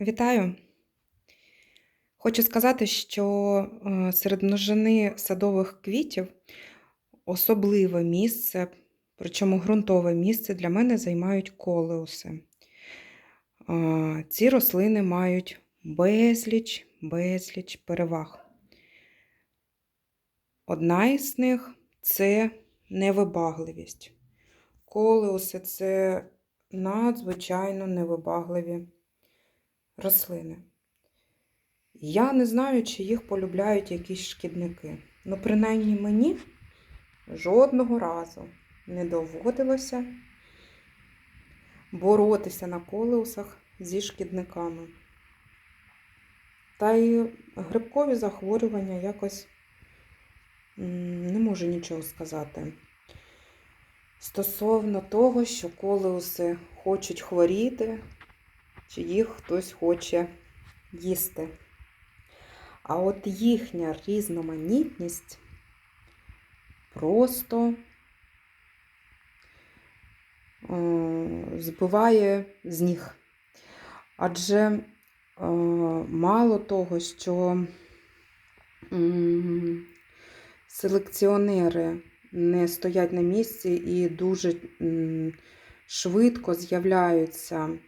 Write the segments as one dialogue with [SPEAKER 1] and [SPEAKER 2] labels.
[SPEAKER 1] Вітаю! Хочу сказати, що е, серед множини садових квітів особливе місце, причому ґрунтове місце для мене займають колеуси. Е, Ці рослини мають безліч, безліч переваг. Одна із них це невибагливість. Колеуси це надзвичайно невибагливі рослини. Я не знаю, чи їх полюбляють якісь шкідники. Ну, принаймні мені жодного разу не доводилося боротися на колеусах зі шкідниками. Та й грибкові захворювання якось не можу нічого сказати. Стосовно того, що колеуси хочуть хворіти, чи їх хтось хоче їсти. А от їхня різноманітність просто е, збиває з ніг. Адже е, мало того, що селекціонери не стоять на місці і дуже швидко з'являються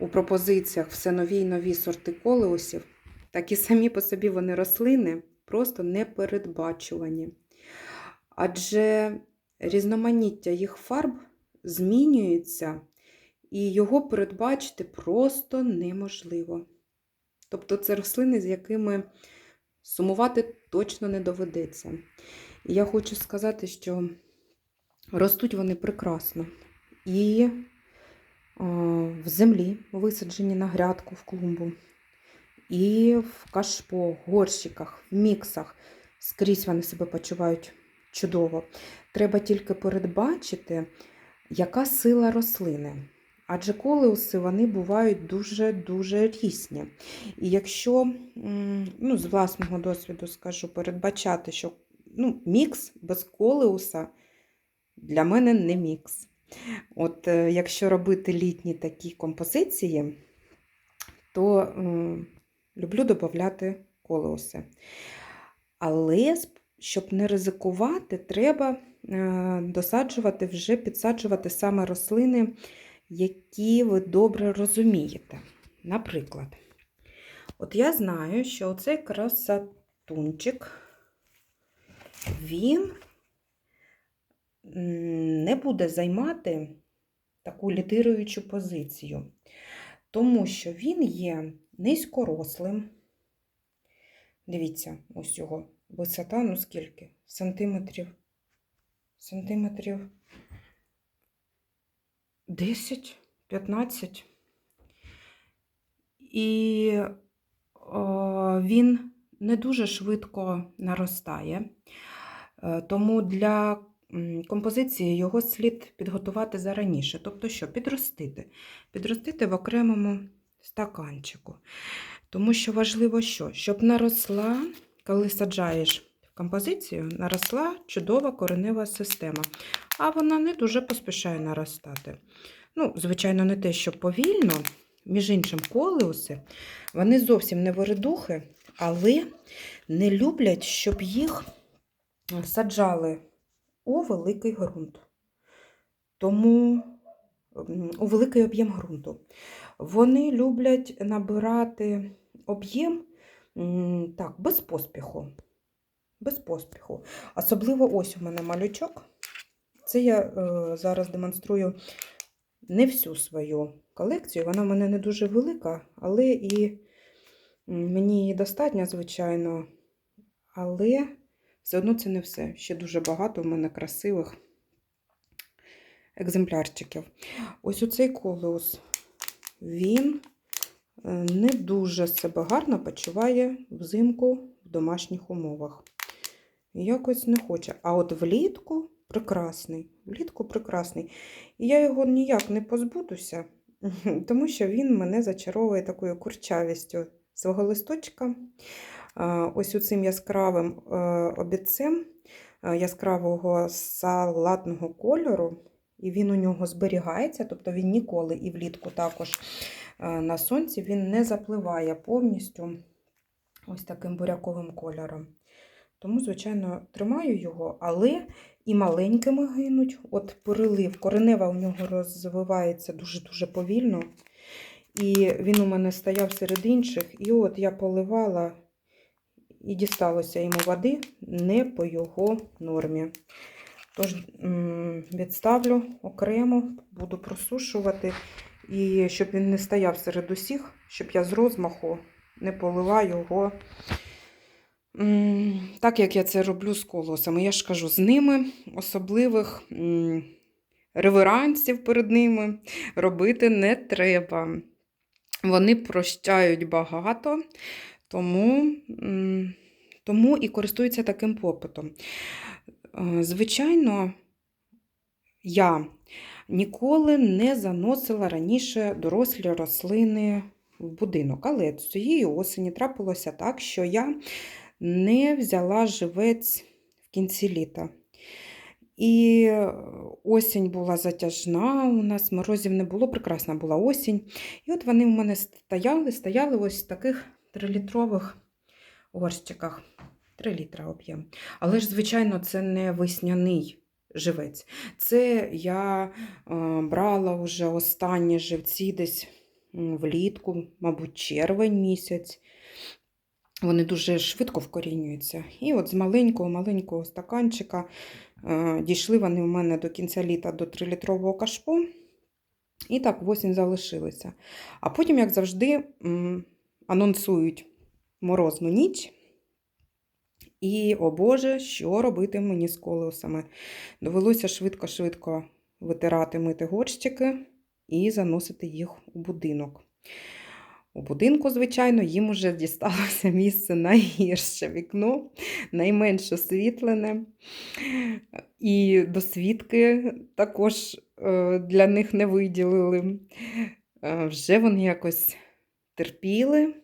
[SPEAKER 1] у пропозиціях все нові й нові сорти колеусів, так і самі по собі вони рослини просто непередбачувані. Адже різноманіття їх фарб змінюється, і його передбачити просто неможливо. Тобто це рослини, з якими сумувати точно не доведеться. І я хочу сказати, що ростуть вони прекрасно. І в землі, висаджені на грядку в клумбу, і в кашпо, горщиках, в міксах. Скрізь вони себе почувають чудово. Треба тільки передбачити, яка сила рослини. Адже колеуси вони бувають дуже-дуже різні. І якщо, ну, з власного досвіду скажу, передбачати, що ну, мікс без колеуса для мене не мікс. От е, якщо робити літні такі композиції, то е, люблю додати колеуси. Але, щоб не ризикувати, треба е, досаджувати, вже підсаджувати саме рослини, які ви добре розумієте. Наприклад, от я знаю, що оцей красатунчик, він не буде займати таку лідируючу позицію, тому що він є низькорослим. Дивіться, ось його висота, ну скільки? Сантиметрів. Сантиметрів 10-15. І о, він не дуже швидко наростає. Е, тому для композиції його слід підготувати зараніше. Тобто, що? Підростити. Підростити в окремому стаканчику. Тому що важливо, що? Щоб наросла, коли саджаєш в композицію, наросла чудова коренева система. А вона не дуже поспішає наростати. Ну, звичайно, не те, що повільно, між іншим, колеуси, вони зовсім не вередухи, але не люблять, щоб їх саджали у великий ґрунт. Тому у великий об'єм ґрунту. Вони люблять набирати об'єм так, без поспіху. Без поспіху. Особливо ось у мене малючок. Це я е, зараз демонструю не всю свою колекцію. Вона в мене не дуже велика, але і мені її достатньо, звичайно. Але все одно це не все. Ще дуже багато в мене красивих екземплярчиків. Ось оцей колеус, він е, не дуже себе гарно почуває взимку в домашніх умовах. Якось не хоче. А от влітку прекрасний. Влітку прекрасний. І я його ніяк не позбудуся, тому що він мене зачаровує такою курчавістю свого листочка. Ось цим яскравим е, обідцем е, яскравого салатного кольору, і він у нього зберігається, тобто він ніколи і влітку також е, на сонці він не запливає повністю ось таким буряковим кольором. Тому, звичайно, тримаю його, але і маленькими гинуть. От перелив, коренева у нього розвивається дуже-дуже повільно. І він у мене стояв серед інших. І от я поливала і дісталося йому води не по його нормі. Тож відставлю окремо, буду просушувати. І щоб він не стояв серед усіх, щоб я з розмаху не полила його так, як я це роблю з колосами. Я ж кажу, з ними особливих реверансів перед ними робити не треба. Вони прощають багато, тому, тому і користуються таким попитом. Е, Звичайно, я ніколи не заносила раніше дорослі рослини в будинок. Але цієї осені трапилося так, що я не взяла живець в кінці літа. І осінь була затяжна, у нас морозів не було, прекрасна була осінь. І от вони в мене стояли, стояли ось в таких трилітрових горщиках. 3 літра об'єм. Але ж, звичайно, це не весняний живець. Це я е, брала вже останні живці десь влітку, мабуть, червень місяць. Вони дуже швидко вкорінюються. І от з маленького-маленького стаканчика е, дійшли вони у мене до кінця літа до 3-літрового кашпо. І так в осінь залишилися. А потім, як завжди, анонсують морозну ніч. І, о Боже, що робити мені з колесами? Довелося швидко-швидко витирати мити горщики і заносити їх у будинок. У будинку, звичайно, їм уже дісталося місце найгірше вікно, найменш освітлене. І досвідки також е, для них не виділили. Е, Вже вони якось терпіли.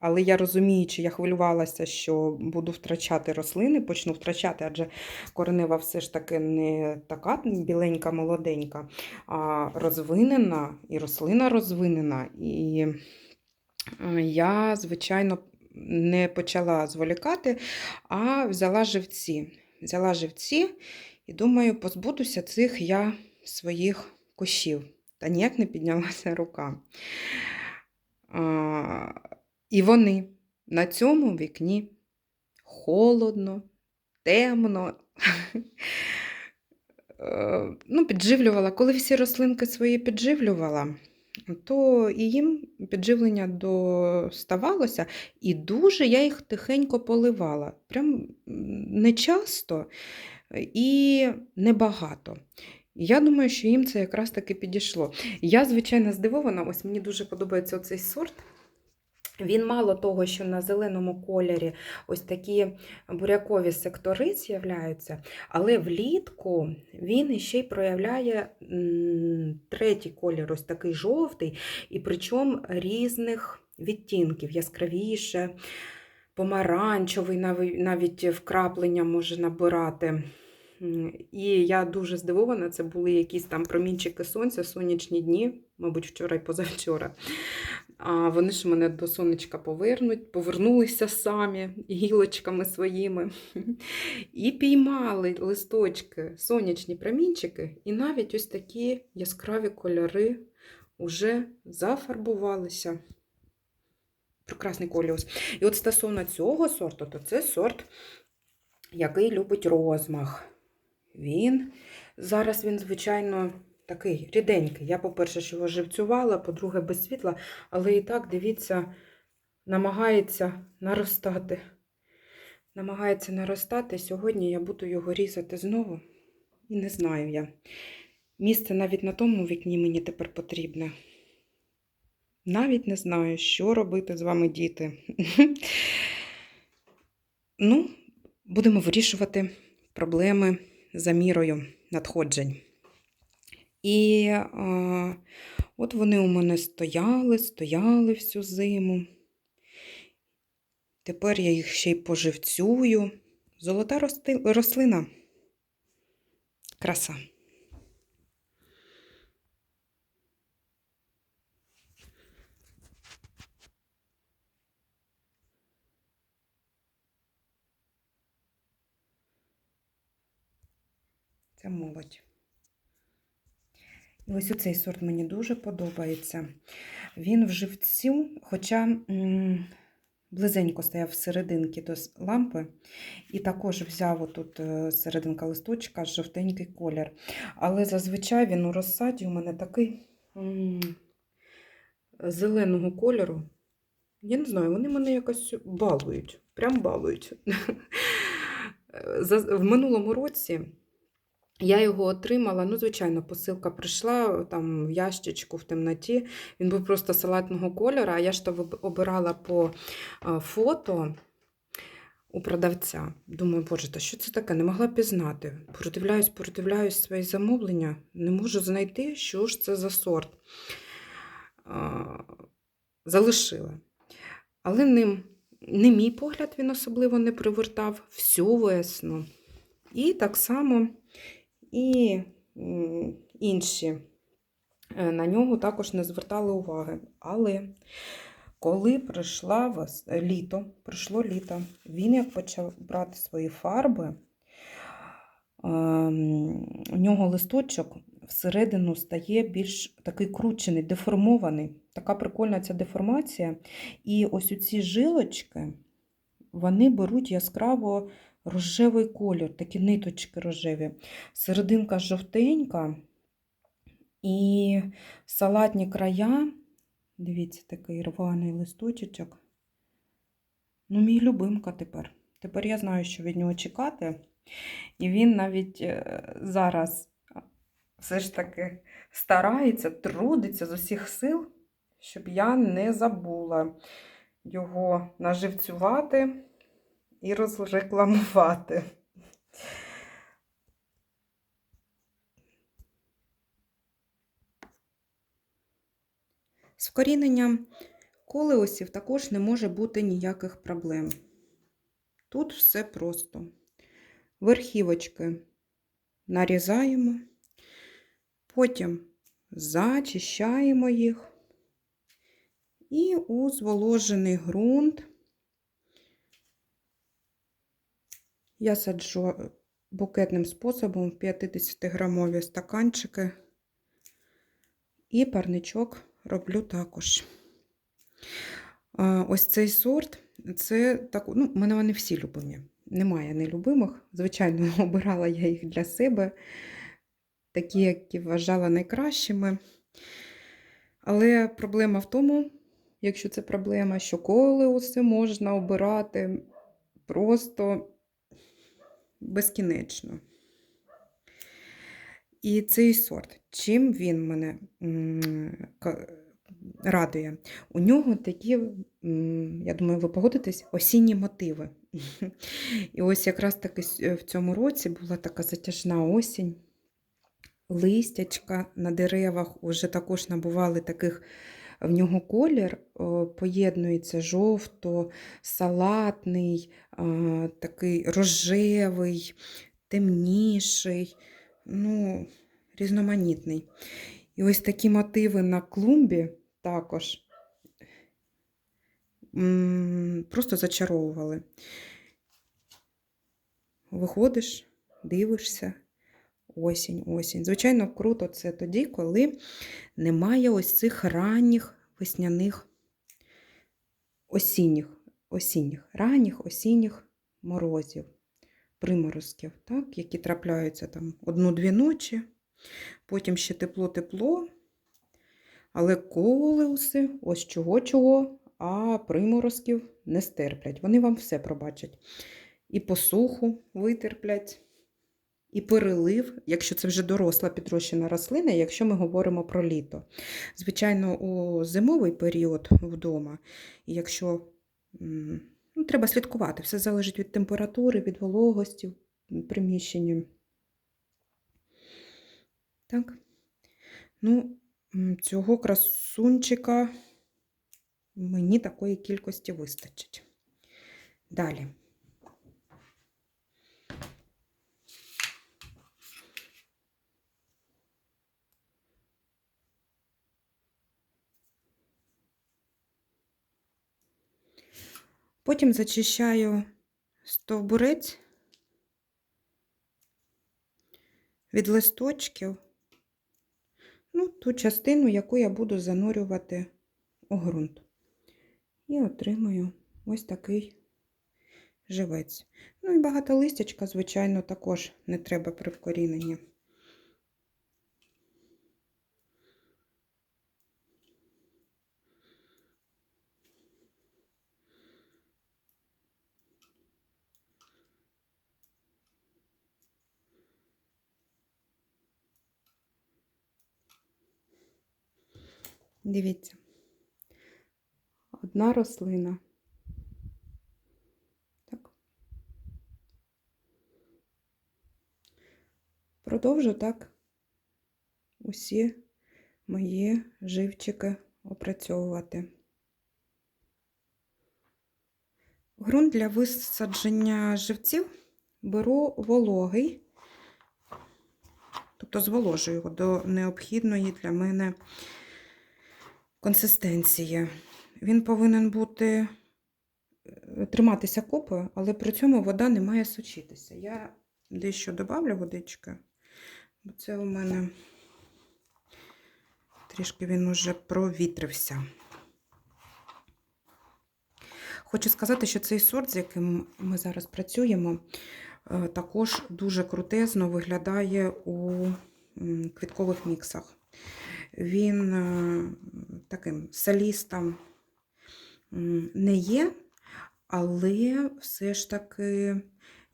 [SPEAKER 1] Але я розуміючи, я хвилювалася, що буду втрачати рослини, почну втрачати, адже коренева все ж таки не така біленька, молоденька, а розвинена, і рослина розвинена. І е, я, звичайно, не почала зволікати, а взяла живці. Взяла живці і думаю, позбудуся цих я своїх кущів. Та ніяк не піднялася рука. А, і вони на цьому вікні холодно, темно. Е, ну, підживлювала. Коли всі рослинки свої підживлювала, то і їм підживлення доставалося, і дуже я їх тихенько поливала. Прям не часто і небагато. Я думаю, що їм це якраз таки підійшло. Я, звичайно, здивована, ось мені дуже подобається цей сорт. Він мало того, що на зеленому кольорі ось такі бурякові сектори з'являються, але влітку він іще й проявляє третій колір, ось такий жовтий, і причому різних відтінків, яскравіше, помаранчевий, навіть вкраплення може набирати. І я дуже здивована, це були якісь там промінчики сонця, сонячні дні, мабуть, вчора і позавчора. А вони ж мене до сонечка повернуть, повернулися самі гілочками своїми. І піймали листочки, сонячні промінчики, і навіть ось такі яскраві кольори вже зафарбувалися. Прекрасний коліус. І от стосовно цього сорту, то це сорт, який любить розмах. Він зараз він, звичайно, такий ріденький. Я, по-перше, його живцювала, по-друге, без світла, але і так, дивіться, намагається наростати. Намагається наростати. Сьогодні я буду його різати знову. І не знаю я. Місце навіть на тому вікні мені тепер потрібне. Навіть не знаю, що робити з вами, діти. Ну, будемо вирішувати проблеми за мірою надходжень. І а, от вони у мене стояли, стояли всю зиму. Тепер я їх ще й поживцюю. Золота рослина. Краса. Це молодь. І ось оцей сорт мені дуже подобається. Він в живцю, хоча близенько стояв всерединки до лампи, і також взяв отут е, серединка листочка жовтенький колір. Але зазвичай він у розсаді у мене такий зеленого кольору. Я не знаю, вони мене якось балують. Прям балують. В минулому році я його отримала. Ну, звичайно, посилка прийшла там в ящичку в темноті. Він був просто салатного кольору, а я ж то обирала по фото у продавця. Думаю, боже, та що це таке? Не могла пізнати. Продивляюсь, продивляюсь свої замовлення, не можу знайти, що ж це за сорт. Залишила. Але ним, не мій погляд він особливо не привертав всю весну. І так само і інші е, на нього також не звертали уваги. Але коли прийшла вес... літо, прийшло літо, він як почав брати свої фарби, ем, у нього листочок всередину стає більш такий кручений, деформований. Така прикольна ця деформація. І ось у ці жилочки, вони беруть яскраво рожевий колір, такі ниточки рожеві. Серединка жовтенька і салатні края. Дивіться, такий рваний листочок. Ну, мій любимка тепер. Тепер я знаю, що від нього чекати. І він навіть е, зараз все ж таки старається, трудиться з усіх сил, щоб я не забула його наживцювати і розрекламувати. З вкоріненням колеосів також не може бути ніяких проблем. Тут все просто. Верхівочки нарізаємо, потім зачищаємо їх і у зволожений ґрунт я саджу букетним способом в 50-грамові стаканчики і парничок роблю також. Ось цей сорт, це так, ну, мене вони всі любимі. Немає нелюбимих. Звичайно, обирала я їх для себе, такі, які вважала найкращими. Але проблема в тому, якщо це проблема, що колеуси можна обирати просто безкінечно. І цей сорт, чим він мене радує? У нього такі, я думаю, ви погодитесь, осінні мотиви. І ось якраз таки е, в цьому році була така затяжна осінь. Листячка на деревах вже також набували таких в нього колір, поєднується жовто, салатний, такий рожевий, темніший, ну, різноманітний. І ось такі мотиви на клумбі також просто зачаровували. Виходиш, дивишся, осінь, осінь. Звичайно, круто це тоді, коли немає ось цих ранніх весняних осінніх, осінніх, ранніх осінніх морозів, приморозків, так, які трапляються там одну-дві ночі, потім ще тепло-тепло, але колеуси, ось чого-чого, а приморозків не стерплять. Вони вам все пробачать. І посуху витерплять, і перелив, якщо це вже доросла підрощена рослина, якщо ми говоримо про літо. Звичайно, у зимовий період вдома, якщо ну, треба слідкувати, все залежить від температури, від вологості в приміщенні. Так. Ну, цього красунчика мені такої кількості вистачить. Далі. Потім зачищаю стовбурець від листочків, ну, ту частину, яку я буду занурювати у ґрунт. І отримую ось такий живець. Ну і багато листячка, звичайно, також не треба при вкоріненні. Дивіться, одна рослина. Так. Продовжу так усі мої живчики опрацьовувати. Грунт для висадження живців беру вологий, тобто зволожую його до необхідної для мене консистенції. Він повинен бути е, триматися купою, але при цьому вода не має сочитися. Я дещо добавлю водички, бо це у мене трішки він уже провітрився. Хочу сказати, що цей сорт, з яким ми зараз працюємо, е, також дуже крутезно виглядає у квіткових міксах. Він е, таким солістом не є, але все ж таки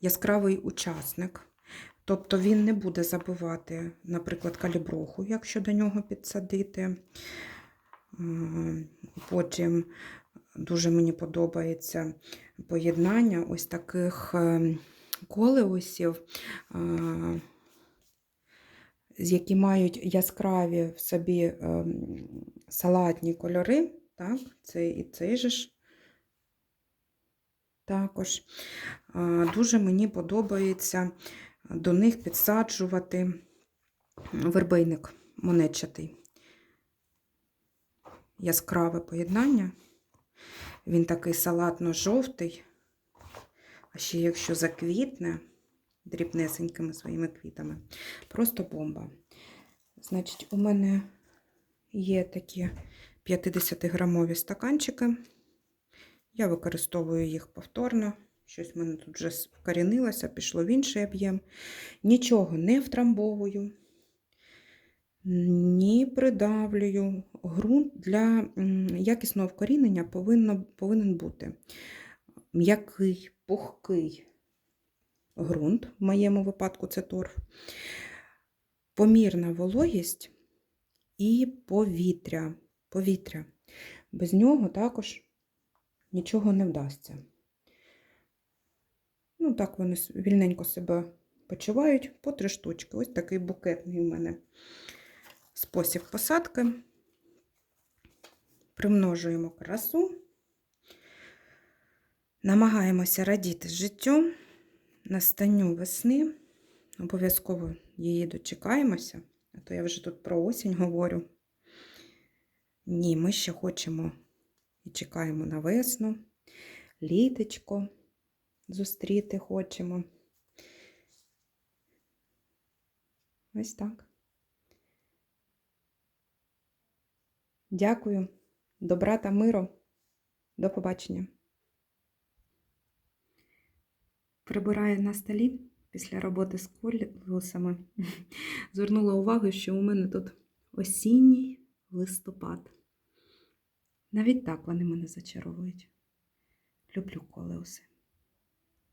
[SPEAKER 1] яскравий учасник. Тобто він не буде забивати, наприклад, каліброху, якщо до нього підсадити. Е, Потім дуже мені подобається поєднання ось таких е, колеусів, які мають яскраві в собі е, салатні кольори. Так, це і цей же ж також. Дуже мені подобається до них підсаджувати вербейник монетчатий. Яскраве поєднання. Він такий салатно-жовтий. А ще якщо заквітне дрібнесенькими своїми квітами, просто бомба. Значить, у мене є такі 50-грамові стаканчики. Я використовую їх повторно. Щось в мене тут вже вкорінилося, пішло в інший об'єм. Нічого не втрамбовую, ні придавлюю. Грунт для якісного вкорінення повинно, повинен бути м'який, пухкий ґрунт, в моєму випадку це торф, помірна вологість і повітря. повітря. Без нього також нічого не вдасться. Ну, так вони вільненько себе почувають по три штучки. Ось такий букетний у мене спосіб посадки. Примножуємо красу. Намагаємося радіти життю, настанню весни. Обов'язково її дочекаємося, а то я вже тут про осінь говорю. Ні, ми ще хочемо і чекаємо на весну, літочко зустріти хочемо. Ось так. Дякую. Добра та миру. До побачення. Прибираю на столі після роботи з колісами. Звернула увагу, що у мене тут осінній листопад. Навіть так вони мене зачаровують. Люблю колеуси.